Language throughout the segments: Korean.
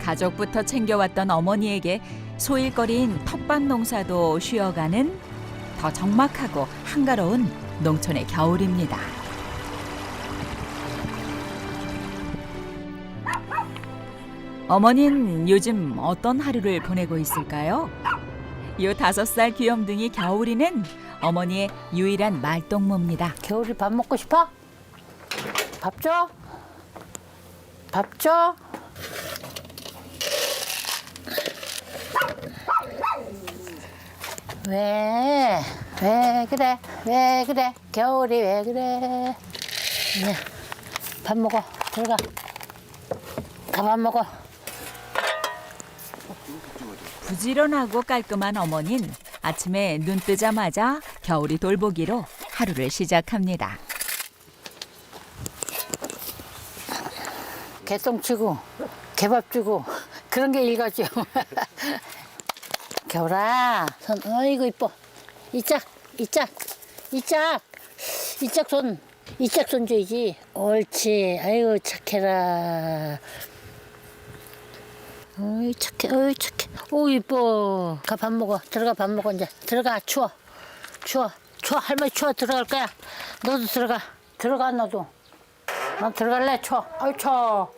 가족부터 챙겨왔던 어머니에게 소일거리인 텃밭 농사도 쉬어가는 더 적막하고 한가로운 농촌의 겨울입니다. 어머닌 요즘 어떤 하루를 보내고 있을까요? 요 다섯 살 귀염둥이 겨울이는 어머니의 유일한 말동무입니다. 겨울이 밥 먹고 싶어? 밥 줘? 밥 줘? 왜? 왜 그래? 왜 그래? 겨울이 왜 그래? 네. 밥 먹어. 들어가. 가밥 먹어. 부지런하고 깔끔한 어머닌 아침에 눈 뜨자마자 겨울이 돌보기로 하루를 시작합니다. 개똥 치고 개밥 주고 그런 게 일가죠. 겨울아, 손 어이구 이뻐. 이짝, 이짝, 이짝, 이짝 손, 이짝 손 줘야지. 옳지. 아이고 착해라. 어이 착해, 어이 착해. 오 이뻐. 가 밥 먹어. 들어가 밥 먹어 이제. 들어가 추워, 추워, 추워. 할머니 추워 들어갈 거야. 너도 들어가. 들어가 너도. 난 들어갈래 추워. 아유 추워.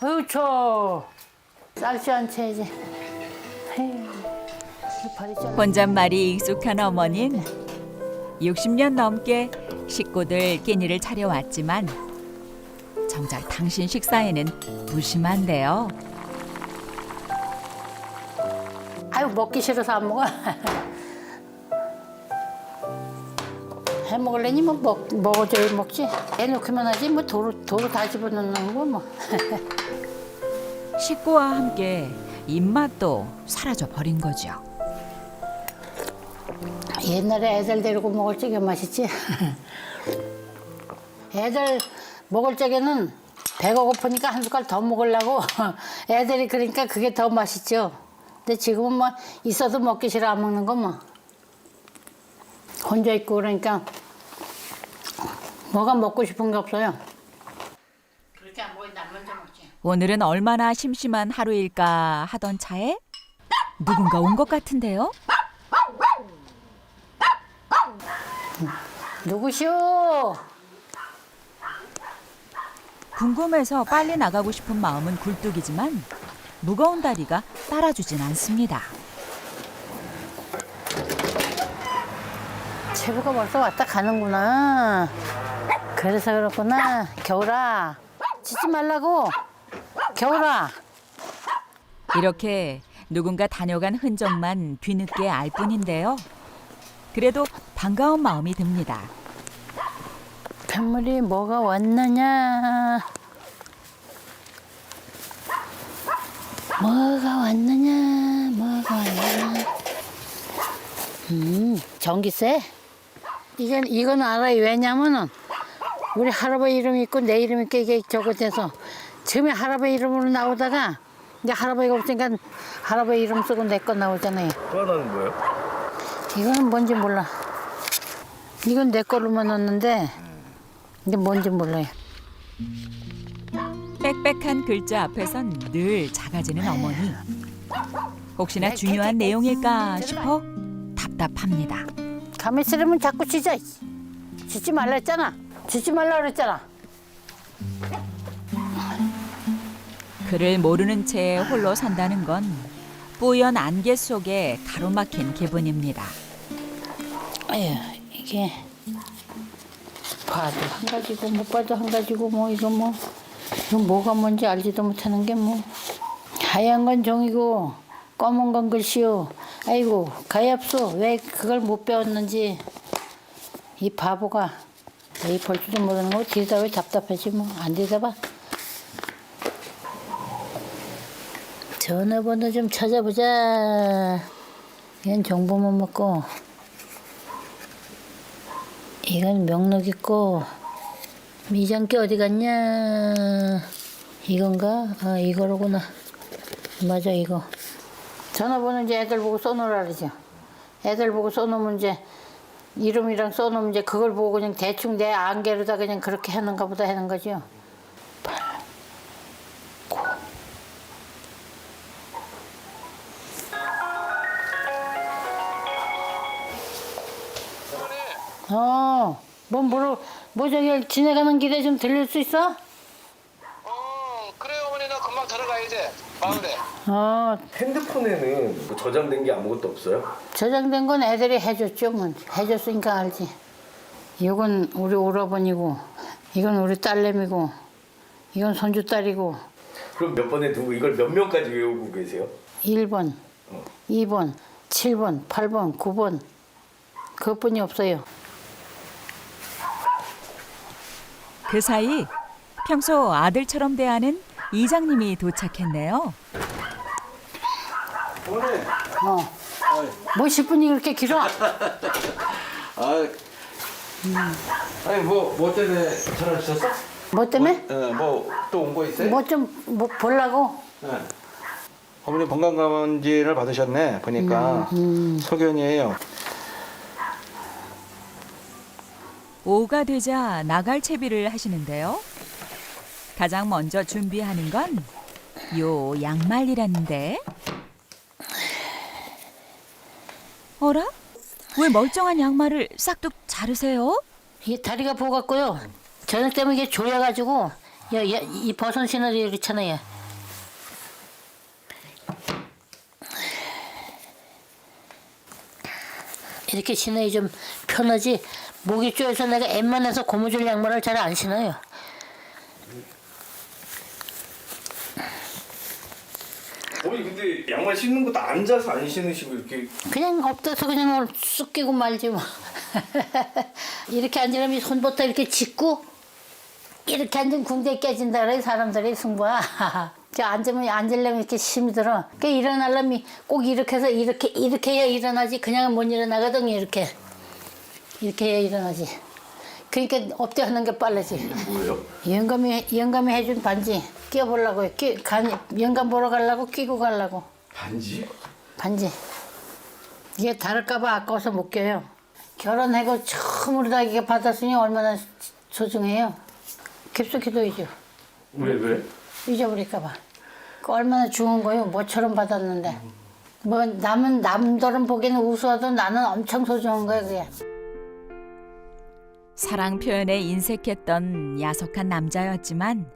아유 추워. 쌀지 않지 이제. 헤이. 혼잣말이 익숙한 어머닌 60년 넘게 식구들 끼니를 차려왔지만 정작 당신 식사에는 무심한데요. 아유 먹기 싫어서 안 먹어. 해 먹을래니 뭐 먹, 먹어줘야 먹지. 해 놓기만 하지 뭐 도로 도로 다 집어넣는 거 뭐. 식구와 함께 입맛도 사라져 버린 거죠. 옛날에 애들 데리고 먹을 적에 맛있지. 애들 먹을 적에는 배가 고프니까 한 숟갈 더 먹으려고 애들이 그러니까 그게 더 맛있죠. 근데 지금은 뭐 있어도 먹기 싫어 안 먹는 거 뭐. 혼자 있고 그러니까 뭐가 먹고 싶은 게 없어요. 그렇게 안 보인다 안 먼저 먹지. 오늘은 얼마나 심심한 하루일까 하던 차에 누군가 온 것 같은데요. 누구시오? 궁금해서 빨리 나가고 싶은 마음은 굴뚝이지만 무거운 다리가 따라주진 않습니다. 제부가 벌써 왔다 가는구나. 그래서 그렇구나. 겨울아, 짖지 말라고. 겨울아. 이렇게 누군가 다녀간 흔적만 뒤늦게 알 뿐인데요. 그래도 반가운 마음이 듭니다. 뱃물이 뭐가 왔느냐? 뭐가 왔느냐? 뭐가 왔느냐? 음, 전기세? 이건 이건 알아요. 왜냐면은 우리 할아버지 이름 있고 내 이름 있고 이게 적어져서 처음에 할아버지 이름으로 나오다가 이제 할아버지가 없으니까 할아버지 이름 쓰고 내 거 나오잖아요. 또 하나는 뭐예요? 이거는 뭔지 몰라. 이건 내 거로만 넣었는데 이게 뭔지 몰라요. 빽빽한 글자 앞에선 늘 작아지는 어머니. 혹시나 중요한 내용일까 싶어 답답합니다. 가만히 있으려면 자꾸 짖어. 짖지 말라 했잖아. 짖지 말라 그랬잖아. 그를 모르는 채 홀로 산다는 건 뿌연 안개 속에 가로막힌 기분입니다. 에휴, 이게 봐도 한 가지고 못 봐도 한 가지고 뭐 이거 뭐 이거 뭐가 뭔지 알지도 못하는 게 뭐 하얀 건 종이고 검은 건 글씨요. 아이고 가엾소 왜 그걸 못 배웠는지 이 바보가 이볼 줄도 모르는 거 뒤에다 왜 답답하지 뭐안 뒤다봐. 전화번호 좀 찾아보자. 이건 정보만 먹고 이건 명록 있고 미장께 어디 갔냐? 이건가? 아 이거로구나. 맞아 이거. 전화번호 이제 애들 보고 써놓으라 그러죠. 애들 보고 써놓으면 이제 이름이랑 써놓으면 이제 그걸 보고 그냥 대충 내 안개로다 그냥 그렇게 하는가 보다 하는 거죠. 뭐, 뭐로, 뭐 저기 지나가는 길에 좀 들릴 수 있어? 어, 그래요, 어머니. 나 금방 들어가야 돼. 마을에. 어, 핸드폰에는 뭐 저장된 게 아무것도 없어요? 저장된 건 애들이 해줬죠, 뭐. 해줬으니까 알지. 이건 우리 오라버니고, 이건 우리 딸내미고, 이건 손주 딸이고, 그럼 몇 번에 두고 이걸 몇 명까지 외우고 계세요? 1번, 어. 2번, 7번, 8번, 9번. 그것뿐이 없어요. 그 사이 평소 아들처럼 대하는 이장님이 도착했네요. 어머니. 어. 뭐 10분이 그렇게 길어? 아, 아니 뭐, 뭐 때문에 전화 주셨어? 뭐 때문에? 어, 뭐또 온 거 있어요? 뭐 좀 뭐 보려고? 네. 어머니 건강검진을 받으셨네. 보니까 소견이에요. 오후가 되자 나갈 채비를 하시는데요. 가장 먼저 준비하는 건 요 양말이라는데. 어라? 왜 멀쩡한 양말을 싹둑 자르세요? 이게 다리가 부어갖고요. 저녁 때문에 이게 야, 이 버선 신어도 이렇잖아요. 이렇게 신어야 좀 편하지. 목이 쪼여서 내가 웬만해서 고무줄 양말을 잘 안 신어요. 어머니 근데 양말 신는 것도 앉아서 안 신으시고 이렇게 그냥 엎드려서 그냥 쑥 끼고 말지 뭐. 이렇게 앉으려면 손부터 이렇게 짚고 이렇게 앉으면 궁대 깨진다 그래 사람들이 승부야. 저 앉으면 앉으려면 이렇게 힘이 들어. 그 일어나려면 꼭 이렇게 해서 이렇게 이렇게 해야 일어나지. 그냥은 못 일어나거든 이렇게. 이렇게 해야 일어나지. 그러니까 엎드려 하는 게 빠르지. 뭐예요? 영감이 영감이 해준 반지 끼워보려고 끼, 간, 영감 보러 가려고 끼고 가려고. 반지? 반지. 이게 다를까봐 아까워서 못 껴요. 결혼하고 처음으로 다 이게 받았으니 얼마나 소중해요. 깊숙이 도이죠. 왜 왜? 잊어버릴까봐. 그 얼마나 좋은 거요. 뭐처럼 받았는데. 뭐 남은 남들은 보기에는 우스워도 나는 엄청 소중한 거야 그게. 사랑 표현에 인색했던 야속한 남자였지만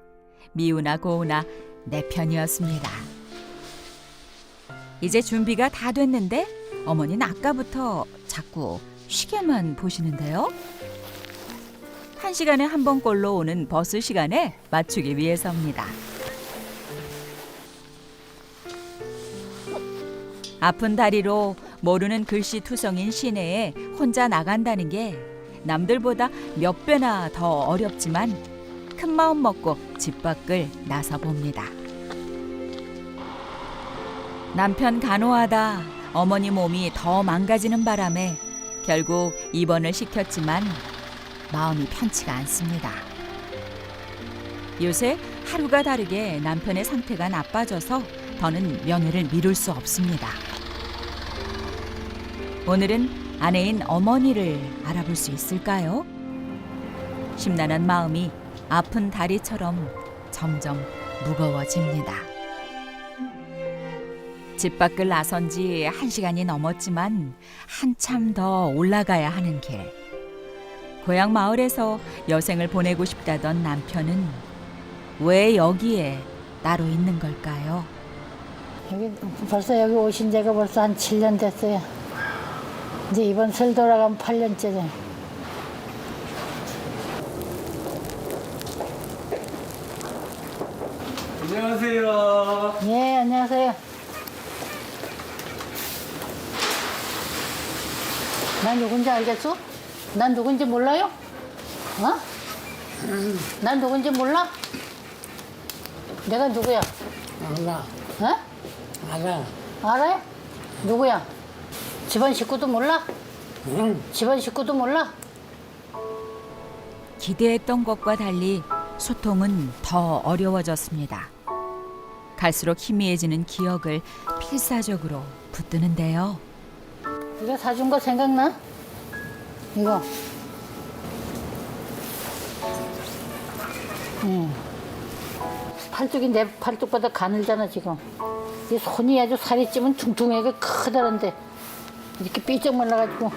미우나 고우나 내 편이었습니다. 이제 준비가 다 됐는데 어머니는 아까부터 자꾸 시계만 보시는데요. 한 시간에 한 번꼴로 오는 버스 시간에 맞추기 위해서입니다. 아픈 다리로 모르는 글씨 투성인 시내에 혼자 나간다는 게 남들보다 몇 배나 더 어렵지만 큰 마음 먹고 집 밖을 나서 봅니다. 남편 간호하다 어머니 몸이 더 망가지는 바람에 결국 입원을 시켰지만 마음이 편치가 않습니다. 요새 하루가 다르게 남편의 상태가 나빠져서 더는 면회를 미룰 수 없습니다. 오늘은 아내인 어머니를 알아볼 수 있을까요? 심란한 마음이 아픈 다리처럼 점점 무거워집니다. 집 밖을 나선 지 한 시간이 넘었지만 한참 더 올라가야 하는 길. 고향 마을에서 여생을 보내고 싶다던 남편은 왜 여기에 따로 있는 걸까요? 여기 벌써 여기 오신 지가 벌써 한 7년 됐어요. 이제 이번 설 돌아가면 8년째죠. 안녕하세요. 예, 안녕하세요. 난 누군지 알겠어? 난 누군지 몰라요? 어? 난 누군지 몰라? 내가 누구야? 알아, 어? 알아. 알아요? 누구야? 집안 식구도 몰라? 응, 집안 식구도 몰라? 기대했던 것과 달리 소통은 더 어려워졌습니다. 갈수록 희미해지는 기억을 필사적으로 붙드는데요. 이거 사준 거 생각나? 이거. 응. 팔뚝이 내 팔뚝보다 가늘잖아 지금. 이 손이 아주 살이 찌면 퉁퉁하게 크다는데 이렇게 삐쩍 말라가지고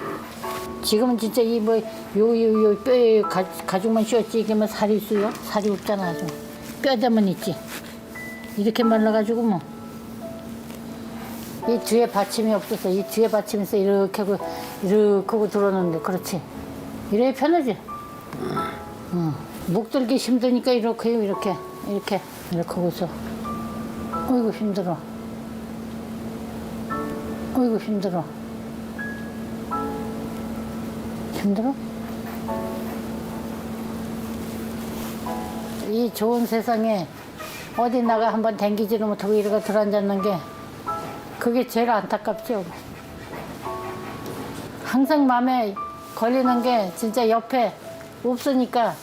지금은 진짜 이뭐요요 요 뼈에 가, 가죽만 씌웠지 이게 뭐 살이 있어요? 살이 없잖아 아주. 뼈대만 있지. 이렇게 말라가지고 뭐. 이 뒤에 받침이 없어서 이 뒤에 받침에서 이렇게 하고 이렇게 하고 들어오는데 그렇지. 이래 편하지. 응. 목 들기 힘드니까 이렇게 해요, 이렇게. 이렇게 이렇게 하고서. 어이구 힘들어. 어이구 힘들어 힘들어? 이 좋은 세상에 어디 나가 한번 댕기지를 못하고 이러고 들어앉았는 게 그게 제일 안타깝죠. 항상 마음에 걸리는 게 진짜 옆에 없으니까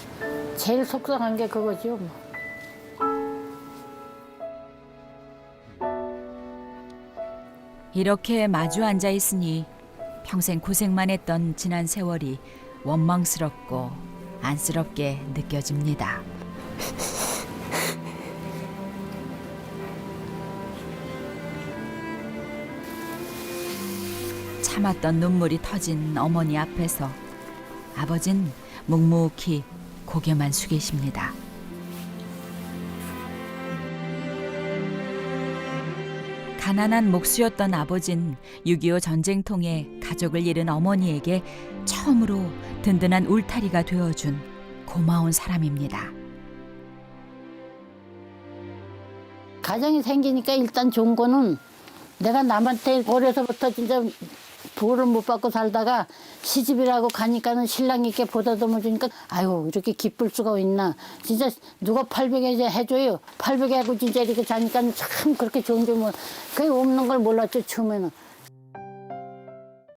제일 속상한 게 그거죠. 뭐. 이렇게 마주 앉아 있으니 평생 고생만 했던 지난 세월이 원망스럽고 안쓰럽게 느껴집니다. 참았던 눈물이 터진 어머니 앞에서 아버진 묵묵히 고개만 숙이십니다. 가난한 목수였던 아버진 6.25 전쟁통에 가족을 잃은 어머니에게 처음으로 든든한 울타리가 되어준 고마운 사람입니다. 가정이 생기니까 일단 좋은 거는 내가 남한테 어려서부터 진짜 부를 못 받고 살다가 시집이라고 가니까는 신랑이 이렇게 보다듬어 주니까 아유 이렇게 기쁠 수가 있나. 진짜 누가 800에 해줘요. 800에 하고 진짜 이렇게 자니까 참 그렇게 좋은 줄뭐 그게 없는 걸 몰랐죠 처음에는